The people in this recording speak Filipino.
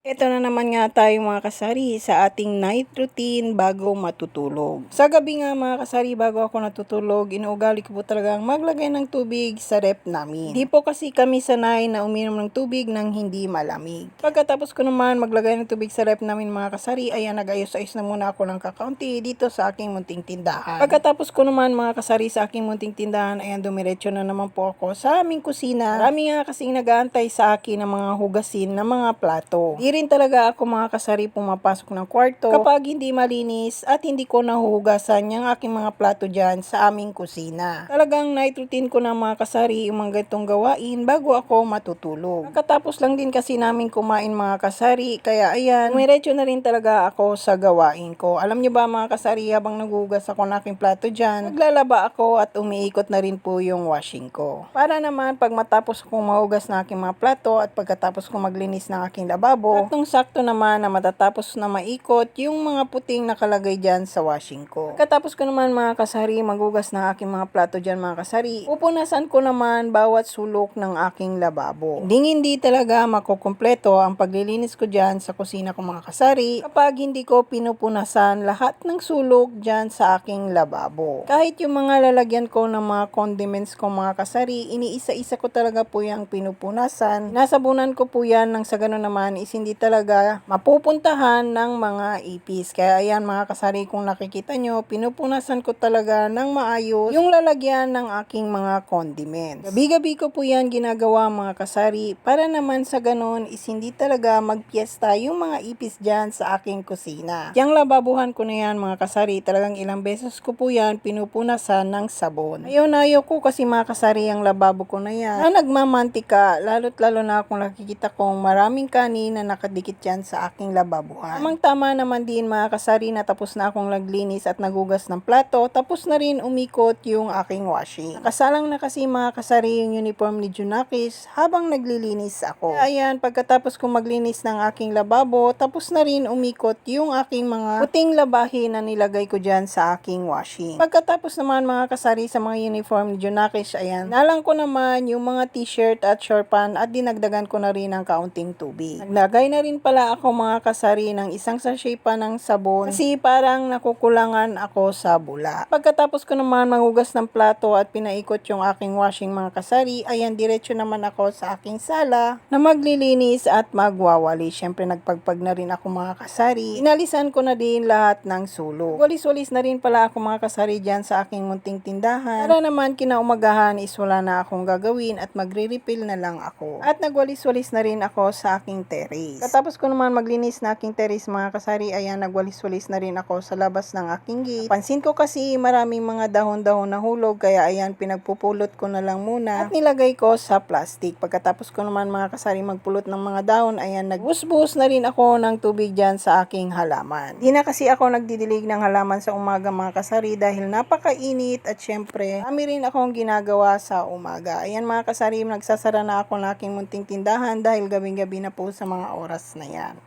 Ito na naman nga tayo mga kasari sa ating night routine bago matutulog. Sa gabi nga mga kasari bago ako natutulog, inuugali ko po talagang maglagay ng tubig sa rep namin. Di po kasi kami sanay na uminom ng tubig nang hindi malamig. Pagkatapos ko naman maglagay ng tubig sa rep namin mga kasari, ayan nag-ayos-ayos na muna ako ng kakaunti dito sa aking munting tindahan. Pagkatapos ko naman mga kasari sa aking munting tindahan, ayan dumiretso na naman po ako sa aming kusina. Marami nga kasing nag-aantay sa akin ng mga hugasin ng mga plato. Di rin talaga ako mga kasari pumapasok ng kwarto kapag hindi malinis at hindi ko nahuhugasan yung aking mga plato dyan sa aming kusina. Talagang night routine ko na mga kasari yung mga ganitong gawain bago ako matutulog. Pagkatapos lang din kasi namin kumain mga kasari kaya ayan, umiretso na rin talaga ako sa gawain ko. Alam nyo ba mga kasari habang nagugas ako ng aking plato dyan, naglalaba ako at umiikot na rin po yung washing ko. Para naman pag matapos kong mahugas na aking mga plato at pagkatapos kong maglinis ng aking lababo, at nung sakto naman na matatapos na maikot yung mga puting nakalagay dyan sa washing ko. Pagkatapos ko naman mga kasari magugas ng aking mga plato dyan mga kasari, pupunasan ko naman bawat sulok ng aking lababo. Hindi hindi talaga makukumpleto ang paglilinis ko dyan sa kusina ko mga kasari kapag hindi ko pinupunasan lahat ng sulok dyan sa aking lababo. Kahit yung mga lalagyan ko ng mga condiments ko mga kasari, iniisa-isa ko talaga po yung pinupunasan. Nasabunan ko po yan nang sa ganun naman is hindi talaga mapupuntahan ng mga ipis. Kaya ayan mga kasari kung nakikita nyo, pinupunasan ko talaga ng maayos yung lalagyan ng aking mga condiments. Gabi-gabi ko po yan ginagawa mga kasari para naman sa ganun is hindi talaga magpiesta yung mga ipis dyan sa aking kusina. Yung lababuhan ko na yan mga kasari, talagang ilang beses ko po yan pinupunasan ng sabon. Ayaw na ayaw ko kasi mga kasari yung lababo ko na yan na nagmamantika, lalo't lalo na kung nakikita kong maraming kanin na nakadikit dyan sa aking lababuhan. Tamang tama naman din mga kasari na tapos na akong naglinis at nagugas ng plato, tapos na rin umikot yung aking washing. Nakasalang na kasi mga kasari yung uniform ni Junakis habang naglilinis ako. Ayan, pagkatapos kong maglinis ng aking lababo, tapos na rin umikot yung aking mga puting labahin na nilagay ko dyan sa aking washing. Pagkatapos naman mga kasari sa mga uniform ni Junakis, ayan, nalang ko naman yung mga t-shirt at short at dinagdagan ko na rin ng kaunting tubig. Naglagay na rin pala ako mga kasari ng isang sachet pa ng sabon kasi parang nakukulangan ako sa bula. Pagkatapos ko naman magugas ng plato at pinaikot yung aking washing mga kasari, ayan diretso naman ako sa aking sala na maglilinis at magwawali. Siyempre nagpagpag na rin ako mga kasari. Inalisan ko na din lahat ng sulok. Walis-walis na rin pala ako mga kasari dyan sa aking munting tindahan. Para naman kinaumagahan is wala na akong gagawin at magre-refill na lang ako. At nagwalis-walis na rin ako sa aking terrace. Katapos ko naman maglinis na aking terrace mga kasari, ayan nagwalis-walis na rin ako sa labas ng aking gate. Pansin ko kasi maraming mga dahon-dahon na hulog kaya ayan pinagpupulot ko na lang muna at nilagay ko sa plastic. Pagkatapos ko naman mga kasari magpulot ng mga dahon, ayan nagbusbus na rin ako ng tubig dyan sa aking halaman. Di na kasi ako nagdidilig ng halaman sa umaga mga kasari dahil napakainit at syempre kami rin akong ginagawa sa umaga. Ayan mga kasari, nagsasara na ako ng aking munting tindahan dahil gabing-gabi na po sa mga oras na yan.